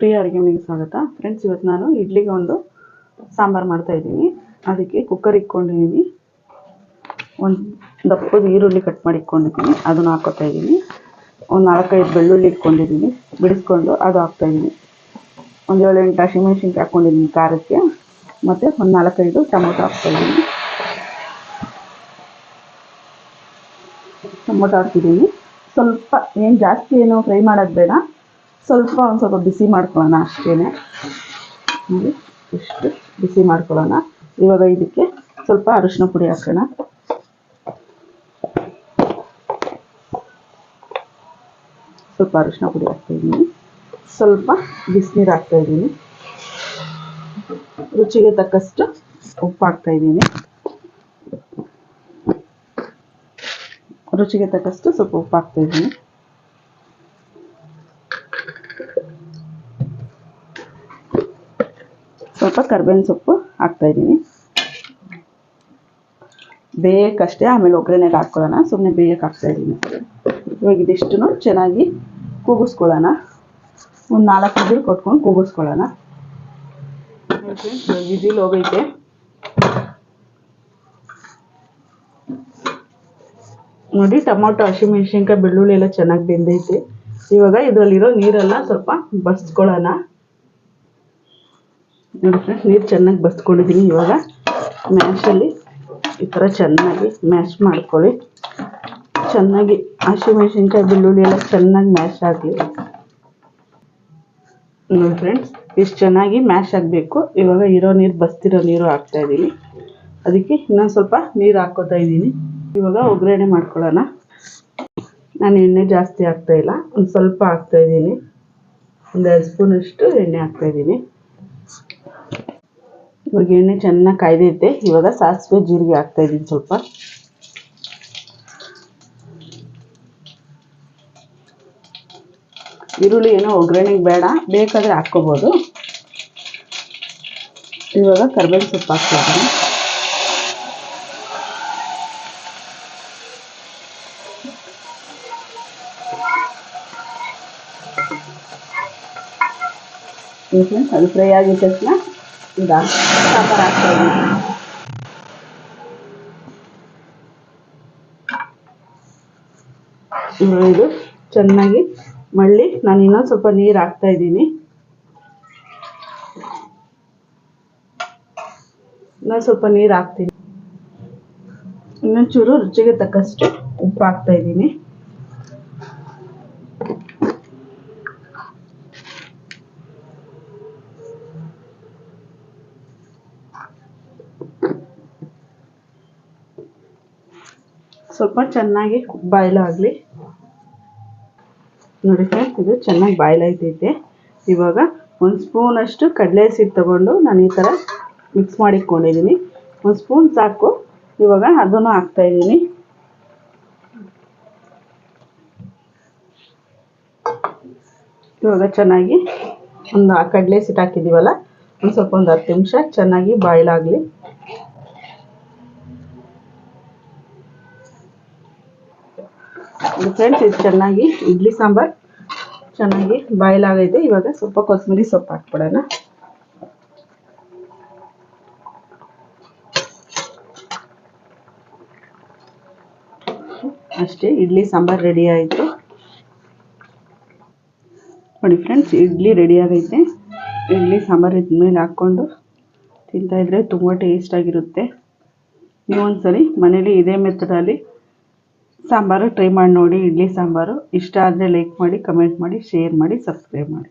ಪ್ರಿಯ ಅಡುಗೆ ಮನೆಗೆ ಸ್ವಾಗತ. ಫ್ರೆಂಡ್ಸ್ ಇವತ್ತು ನಾನು ಇಡ್ಲಿಗೆ ಒಂದು ಸಾಂಬಾರು ಮಾಡ್ತಾ ಇದ್ದೀನಿ. ಅದಕ್ಕೆ ಕುಕ್ಕರ್ ಇಟ್ಕೊಂಡಿದ್ದೀನಿ. ಒಂದು ದಪ್ಪದ ಈರುಳ್ಳಿ ಕಟ್ ಮಾಡಿ ಇಟ್ಕೊಂಡಿದ್ದೀನಿ. ಅದನ್ನು ಹಾಕೋತಾ ಇದ್ದೀನಿ. ಒಂದು ನಾಲ್ಕೈದು ಬೆಳ್ಳುಳ್ಳಿ ಇಟ್ಕೊಂಡಿದ್ದೀನಿ. ಬಿಡಿಸ್ಕೊಂಡು ಅದು ಹಾಕ್ತಾಯಿದ್ದೀನಿ ಒಂದು ಏಳು ಎಂಟು ಹಸಿಮೆಣ್ಸಿನ್ಕಾಯಿ ಹಾಕ್ಕೊಂಡಿದ್ದೀನಿ ಖಾರಕ್ಕೆ. ಮತ್ತು ಒಂದು ನಾಲ್ಕೈದು ಟೊಮೊಟೊ ಹಾಕ್ತಾಯಿದ್ದೀನಿ ಟೊಮೊಟೊ ಹಾಕ್ತಿದ್ದೀನಿ. ಸ್ವಲ್ಪ ಏನು ಜಾಸ್ತಿ ಏನು ಫ್ರೈ ಮಾಡೋದು ಬೇಡ. ಸ್ವಲ್ಪ ಒಂದು ಸ್ವಲ್ಪ ಬಿಸಿ ಮಾಡ್ಕೊಳ್ಳೋಣ ಅಷ್ಟೇ ಇಷ್ಟು ಬಿಸಿ ಮಾಡ್ಕೊಳ್ಳೋಣ. ಇವಾಗ ಇದಕ್ಕೆ ಸ್ವಲ್ಪ ಅರಿಶಿನ ಪುಡಿ ಹಾಕೋಣ. ಸ್ವಲ್ಪ ಅರಿಶಿನ ಪುಡಿ ಹಾಕ್ತಾಯಿದ್ದೀನಿ ಸ್ವಲ್ಪ ಬಿಸಿನೀರು ಹಾಕ್ತಾಯಿದ್ದೀನಿ ರುಚಿಗೆ ತಕ್ಕಷ್ಟು ಉಪ್ಪು ಹಾಕ್ತಾಯಿದ್ದೀನಿ ರುಚಿಗೆ ತಕ್ಕಷ್ಟು ಸ್ವಲ್ಪ ಉಪ್ಪು ಹಾಕ್ತಾಯಿದ್ದೀನಿ ಸ್ವಲ್ಪ ಕರ್ಬೇವಿನ ಸೊಪ್ಪು ಹಾಕ್ತಾಯಿದ್ದೀನಿ ಬೇಕಷ್ಟೇ, ಆಮೇಲೆ ಒಗ್ಗರಣೆಗೆ ಹಾಕ್ಕೊಳ್ಳೋಣ. ಸುಮ್ಮನೆ ಬೇಯಕ್ಕೆ ಹಾಕ್ತಾಯಿದ್ದೀನಿ ಇವಾಗ ಇದಿಷ್ಟು ಚೆನ್ನಾಗಿ ಕೂಗಿಸ್ಕೊಳ್ಳೋಣ. ಒಂದು ನಾಲ್ಕು ವಿಜಿಲ್ ಕೊಟ್ಕೊಂಡು ಕೂಗಿಸ್ಕೊಳ್ಳೋಣ. ವಿಜಿಲ್ ಹೋಗೈತೆ ನೋಡಿ, ಟೊಮೊಟೊ, ಹಸಿಮೆಣ್ಸಿನ್ಕಾಯಿ, ಬೆಳ್ಳುಳ್ಳಿ ಎಲ್ಲ ಚೆನ್ನಾಗಿ ಬೆಂದೈತೆ. ಇವಾಗ ಇದರಲ್ಲಿರೋ ನೀರೆಲ್ಲ ಸ್ವಲ್ಪ ಬಸ್ಕೊಳ್ಳೋಣ ನೋಡಿ ಫ್ರೆಂಡ್ಸ್ ನೀರು ಚೆನ್ನಾಗಿ ಬಸ್ಕೊಂಡಿದ್ದೀನಿ ಇವಾಗ. ಮ್ಯಾಶಲ್ಲಿ ಈ ಥರ ಚೆನ್ನಾಗಿ ಮ್ಯಾಶ್ ಮಾಡ್ಕೊಳ್ಳಿ. ಚೆನ್ನಾಗಿ ಹಸಿಮೆಣಸಿನ್ಕಾಯಿ ಬೆಳ್ಳುಳ್ಳಿ ಎಲ್ಲ ಚೆನ್ನಾಗಿ ಮ್ಯಾಶ್ ಆಗಲಿ. ನೋಡಿ ಫ್ರೆಂಡ್ಸ್ ಇಷ್ಟು ಚೆನ್ನಾಗಿ ಮ್ಯಾಶ್ ಆಗಬೇಕು. ಇವಾಗ ಇರೋ ನೀರು ಬಸ್ತಿರೋ ನೀರು ಹಾಕ್ತಾ ಇದ್ದೀನಿ ಅದಕ್ಕೆ ಇನ್ನೊಂದು ಸ್ವಲ್ಪ ನೀರು ಹಾಕ್ಕೋತಾ ಇದ್ದೀನಿ ಇವಾಗ ಒಗ್ಗರಣೆ ಮಾಡ್ಕೊಳ್ಳೋಣ. ನಾನು ಎಣ್ಣೆ ಜಾಸ್ತಿ ಹಾಕ್ತಾಯಿಲ್ಲ ಒಂದು ಸ್ವಲ್ಪ ಹಾಕ್ತಾಯಿದ್ದೀನಿ ಒಂದು ಎರಡು ಸ್ಪೂನಷ್ಟು ಎಣ್ಣೆ ಹಾಕ್ತಾಯಿದ್ದೀನಿ ಇವಾಗ ಎಣ್ಣೆ ಚೆನ್ನಾಗಿ ಕಾಯ್ದೈತೆ ಇವಾಗ ಸಾಸಿವೆ, ಜೀರಿಗೆ ಹಾಕ್ತಾ ಇದ್ದೀನಿ ಸ್ವಲ್ಪ. ಈರುಳ್ಳಿ ಏನೋ ಒಗ್ಗರಣೆಗೆ ಬೇಡ. ಬೇಕಾದರೆ ಹಾಕ್ಕೋಬೋದು. ಇವಾಗ ಕರ್ಬೇವಿನ ಸೊಪ್ಪು ಹಾಕ್ತಿದ್ದೀನಿ ಅದು ಫ್ರೈ ಆಗಿದ ತಕ್ಷಣ ಇದು ಚೆನ್ನಾಗಿ ಮಳ್ಳಿ. ನಾನು ಇನ್ನೊಂದು ಸ್ವಲ್ಪ ನೀರು ಹಾಕ್ತಾಯಿದ್ದೀನಿ ಇನ್ನೊಂದು ಸ್ವಲ್ಪ ನೀರು ಹಾಕ್ತೀನಿ. ಇನ್ನೊಂಚೂರು ರುಚಿಗೆ ತಕ್ಕಷ್ಟು ಉಪ್ಪು ಹಾಕ್ತಾಯಿದ್ದೀನಿ ಸ್ವಲ್ಪ ಚೆನ್ನಾಗಿ ಬಾಯ್ಲಾಗಲಿ. ನೋಡಿ ಫ್ರೆಂಡ್ಸ್ ಇದು ಚೆನ್ನಾಗಿ ಬಾಯ್ಲಾಯ್ತೈತೆ. ಇವಾಗ ಒಂದು ಸ್ಪೂನಷ್ಟು ಕಡಲೆ ಹಸಿಟ್ಟು ತೊಗೊಂಡು ನಾನು ಈ ಥರ ಮಿಕ್ಸ್ ಮಾಡಿಟ್ಕೊಂಡಿದ್ದೀನಿ ಒಂದು ಸ್ಪೂನ್ ಸಾಕು. ಇವಾಗ ಅದನ್ನು ಹಾಕ್ತಾಯಿದ್ದೀನಿ ಇವಾಗ ಚೆನ್ನಾಗಿ ಒಂದು ಕಡಲೆ ಹಸಿಟ್ಟು ಹಾಕಿದ್ದೀವಲ್ಲ ಒಂದು ಸ್ವಲ್ಪ ಒಂದು ಹತ್ತು ನಿಮಿಷ ಚೆನ್ನಾಗಿ ಬಾಯ್ಲಾಗಲಿ. ಫ್ರೆಂಡ್ಸ್ ಇದು ಚೆನ್ನಾಗಿ, ಇಡ್ಲಿ ಸಾಂಬಾರ್ ಚೆನ್ನಾಗಿ ಬಾಯ್ಲ್ ಆಗೈತೆ ಇವಾಗ ಸ್ವಲ್ಪ ಕೊತ್ತಂಬರಿ ಸೊಪ್ಪು ಹಾಕ್ಬಿಡೋಣ. ಅಷ್ಟೇ, ಇಡ್ಲಿ ಸಾಂಬಾರು ರೆಡಿ ಆಯಿತು. ನೋಡಿ ಫ್ರೆಂಡ್ಸ್ ಇಡ್ಲಿ ರೆಡಿ ಆಗೈತೆ. ಇಡ್ಲಿ ಸಾಂಬಾರು ಇದ್ಮೇಲೆ ಹಾಕ್ಕೊಂಡು ತಿಂತಾಯಿದ್ರೆ ತುಂಬ ಟೇಸ್ಟಾಗಿರುತ್ತೆ ನೀವೊಂದ್ಸರಿ ಮನೇಲಿ ಇದೇ ಮೆಥಡಲ್ಲಿ ಸಾಂಬಾರು ಟ್ರೈ ಮಾಡಿ ನೋಡಿ, ಇಡ್ಲಿ ಸಾಂಬಾರು. ಇಷ್ಟ ಆದರೆ ಲೈಕ್ ಮಾಡಿ ಕಮೆಂಟ್ ಮಾಡಿ ಶೇರ್ ಮಾಡಿ ಸಬ್ಸ್ಕ್ರೈಬ್ ಮಾಡಿ.